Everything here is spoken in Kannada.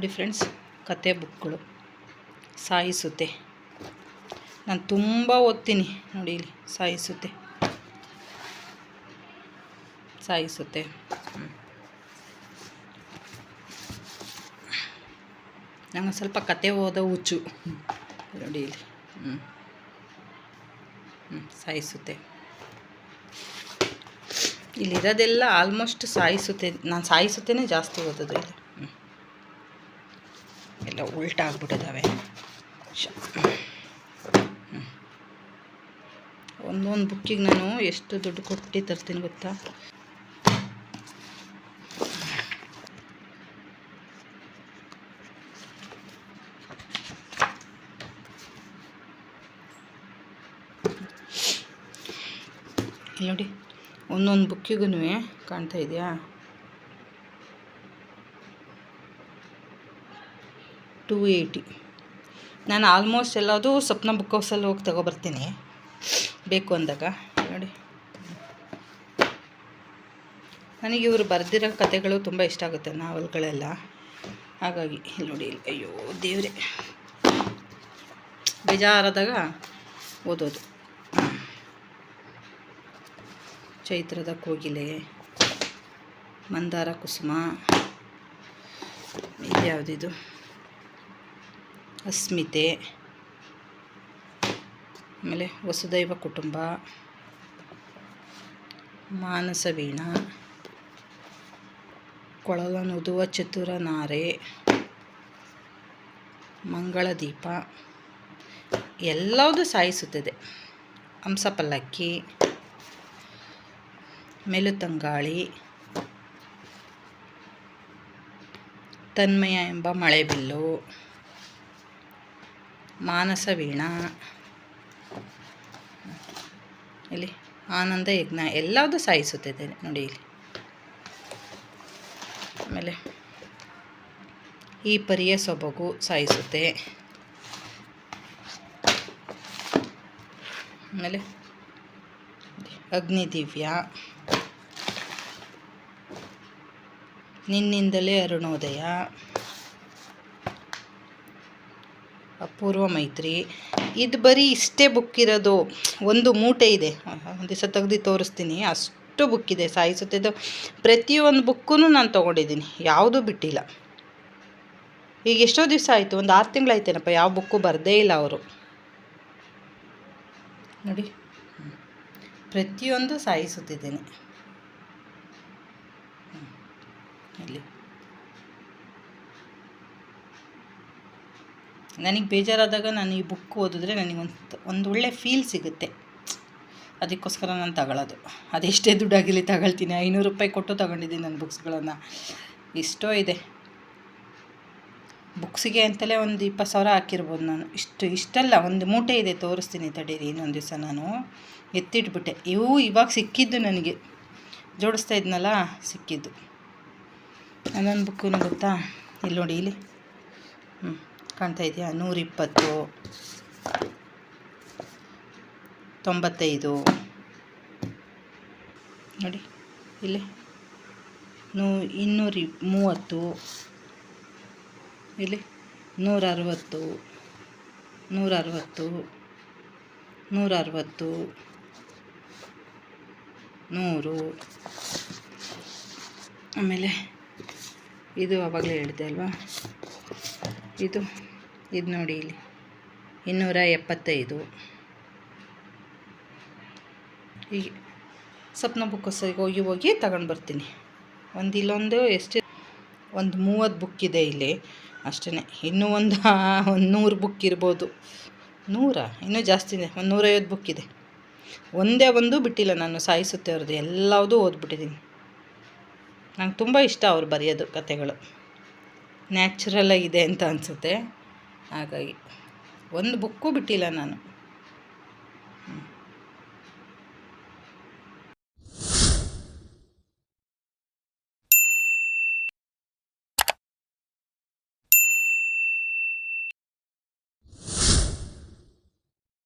ನೋಡಿ ಫ್ರೆಂಡ್ಸ್ ಕತೆ ಬುಕ್ಗಳು ಸಾಯಿಸುತ್ತೆ. ನಾನು ತುಂಬ ಓದ್ತೀನಿ ನೋಡಿ ಇಲ್ಲಿ, ಸಾಯಿಸುತ್ತೆ. ಸಾಯಿಸುತ್ತೆ. ನಂಗೆ ಸ್ವಲ್ಪ ಕತೆ ಓದೋ ಹುಚ್ಚು. ನೋಡಿ ಇಲ್ಲಿ. ಹ್ಞೂ ಹ್ಞೂ ಸಾಯಿಸುತ್ತೆ. ಇಲ್ಲಿರೋದೆಲ್ಲ ಆಲ್ಮೋಸ್ಟ್ ಸಾಯಿಸುತ್ತೆ. ನಾನು ಸಾಯಿಸುತ್ತೇನೆ ಜಾಸ್ತಿ ಓದೋದು ಇಲ್ಲಿ. ಎಲ್ಲ ಉಲ್ಟಾ ಆಗ್ಬಿಟ್ಟಿದ್ದಾವೆ. ಒಂದೊಂದು ಬುಕ್ಕಿಗೆ ನಾನು ಎಷ್ಟು ದುಡ್ಡು ಕೊಟ್ಟು ತರ್ತೀನಿ ಗೊತ್ತಾ? ನೋಡಿ, ಒಂದೊಂದು ಬುಕ್ಕಿಗೂ ಕಾಣ್ತಾ ಇದೆಯಾ? Two eighty. ನಾನು ಆಲ್ಮೋಸ್ಟ್ ಎಲ್ಲದು ಸ್ವಪ್ನ ಬುಕ್ ಹೌಸಲ್ಲಿ ಹೋಗಿ ತಗೊಬರ್ತೀನಿ. ಬೇಕು ಅಂದಾಗ. ನೋಡಿ. ನನಗೆ ಇವರು ಬರೆದಿರೋ ಕತೆಗಳು ತುಂಬ ಇಷ್ಟ ಆಗುತ್ತೆ, ನಾವಲ್ಗಳೆಲ್ಲ. ಹಾಗಾಗಿ ನೋಡಿ ಅಯ್ಯೋ, ದೇವ್ರೆ. ಬೇಜಾರಾದಾಗ ಓದೋದು. ಚೈತ್ರದ ಕೋಗಿಲೆ, ಮಂದಾರ ಕುಸುಮ ಇದು? ಯಾವುದಿದು ಅಸ್ಮಿತೆ. ಆಮೇಲೆ ವಸುದೈವ ಕುಟುಂಬ. ಮಾನಸ ವೀಣಾ. ನಾರೆ. ಮಂಗಳ ದೀಪ. ಎಲ್ಲವುದು ಸಾಯಿಸುತ್ತದೆ. ಹಂಸಪಲ್ಲಕ್ಕಿ ಮೆಲುತಂಗಾಳಿ. ತನ್ಮಯ ಎಂಬ ಮಳೆಬಿಲ್ಲು ಮಾನಸ ವೀಣಾ ಇಲ್ಲಿ ಆನಂದ ಯಜ್ಞ ಎಲ್ಲದು ಸಾಯಿಸುತ್ತಿದೆ ನೋಡಿ ಇಲ್ಲಿ. ಆಮೇಲೆ ಈ ಪರಿಯ ಸೊಬಗು ಸಾಯಿಸುತ್ತೆ. ಆಮೇಲೆ ಅಗ್ನಿದಿವ್ಯ ನಿನ್ನಿಂದಲೇ ಅರುಣೋದಯ. ಅಪೂರ್ವ ಮೈತ್ರಿ. ಇದು ಬರೀ ಇಷ್ಟೇ ಬುಕ್ ಇರೋದು. ಒಂದು ಮೂಟೆ ಇದೆ. ಒಂದು ದಿವಸ ತೆಗ್ದು ತೋರಿಸ್ತೀನಿ. ಅಷ್ಟು ಬುಕ್ ಇದೆ, ಸಾಯಿಸುತ್ತಿದ್ದು. ಪ್ರತಿಯೊಂದು ಬುಕ್ಕೂ ನಾನು ತೊಗೊಂಡಿದ್ದೀನಿ. ಯಾವುದೂ ಬಿಟ್ಟಿಲ್ಲ. ಈಗ ಎಷ್ಟೋ ದಿವಸ ಆಯಿತು, ಒಂದು ಆರು ತಿಂಗಳಾಯ್ತೇನಪ್ಪ, ಯಾವ ಬುಕ್ಕು ಬರದೇ ಇಲ್ಲ ಅವರು. ನೋಡಿ. ಪ್ರತಿಯೊಂದು ಸಾಯಿಸುತ್ತಿದ್ದೀನಿ. ಇಲ್ಲಿ. ನನಗೆ ಬೇಜಾರಾದಾಗ ನಾನು ಈ ಬುಕ್ ಓದಿದ್ರೆ ನನಗೆ ಒಂದು ಒಳ್ಳೆ ಫೀಲ್ ಸಿಗುತ್ತೆ. ಅದಕ್ಕೋಸ್ಕರ ನಾನು ತಗೊಳ್ಳೋದು ಅದೆಷ್ಟೇ ದುಡ್ಡಾಗಿರಲಿ ತಗೊಳ್ತೀನಿ. ಐನೂರು ರೂಪಾಯಿ ಕೊಟ್ಟು ತಗೊಂಡಿದ್ದೀನಿ ನನ್ನ ಬುಕ್ಸ್ಗಳನ್ನು ಇಷ್ಟೋ ಇದೆ. ಬುಕ್ಸಿಗೆ ಅಂತಲೇ ಒಂದು ಇಪ್ಪತ್ತು ಸಾವಿರ ಹಾಕಿರ್ಬೋದು ನಾನು. ಇಷ್ಟು, ಇಷ್ಟಲ್ಲ, ಒಂದು ಮೂಟೆ ಇದೆ ತೋರಿಸ್ತೀನಿ ತಡೀರಿ, ಇನ್ನೊಂದು ದಿವಸ ನಾನು ಎತ್ತಿಟ್ಬಿಟ್ಟೆ. ಇವು ಇವಾಗ ಸಿಕ್ಕಿದ್ದು ನನಗೆ. ಜೋಡಿಸ್ತಾ ಇದ್ನಲ್ಲ, ಸಿಕ್ಕಿದ್ದು. ಇನ್ನೊಂದು ಬುಕ್ಕು ಗೊತ್ತಾ? ಇಲ್ಲಿ ನೋಡಿ, ಇಲ್ಲಿ. ಹ್ಞೂ ಕಾಣ್ತಾ ಇದೆಯಾ ನೂರಿಪ್ಪತ್ತು. ತೊಂಬತ್ತೈದು. ನೋಡಿ, ಇಲ್ಲಿ. ನೂ, ಇನ್ನೂರಿ ಮೂವತ್ತು. ಇಲ್ಲಿ. ನೂರ ಅರವತ್ತು ನೂರ ಅರವತ್ತು ನೂರ ಅರವತ್ತು ನೂರು. ಆಮೇಲೆ ಇದು ಆವಾಗಲೇ ಹೇಳಿದೆ ಅಲ್ವಾ? ಇದು ಇದು ನೋಡಿ ಇಲ್ಲಿ. ಇನ್ನೂರ ಎಪ್ಪತ್ತೈದು ಹೀಗೆ ಸ್ವಪ್ನ ಬುಕ್ಕಸಿಗೆ ಹೋಗಿ ಹೋಗಿ ತಗೊಂಡು ಬರ್ತೀನಿ. ಒಂದು ಇಲ್ಲೊಂದು ಎಷ್ಟು ಒಂದು ಮೂವತ್ತು ಬುಕ್ ಇದೆ ಇಲ್ಲಿ. ಅಷ್ಟೇ ಇನ್ನೂ ಒಂದು ಒಂದು ನೂರು ಬುಕ್ ಇರ್ಬೋದು. ನೂರ? ಇನ್ನೂ ಜಾಸ್ತಿ ಇದೆ. ಒಂದು ನೂರೈವತ್ತು ಬುಕ್ ಇದೆ. ಒಂದೇ ಒಂದು ಬಿಟ್ಟಿಲ್ಲ ನಾನು, ಸಾಯಿಸುತ್ತೆ ಅವ್ರದ್ದು. ಎಲ್ಲದೂ ಓದ್ಬಿಟ್ಟಿದ್ದೀನಿ ನಂಗೆ ತುಂಬ ಇಷ್ಟ ಅವ್ರು ಬರೆಯೋದು ಕತೆಗಳು ನ್ಯಾಚುರಲಾಗಿದೆ ಅಂತ ಅನಿಸುತ್ತೆ. ಹಾಗಾಗಿ ಒಂದು ಬುಕ್ಕು ಬಿಟ್ಟಿಲ್ಲ ನಾನು.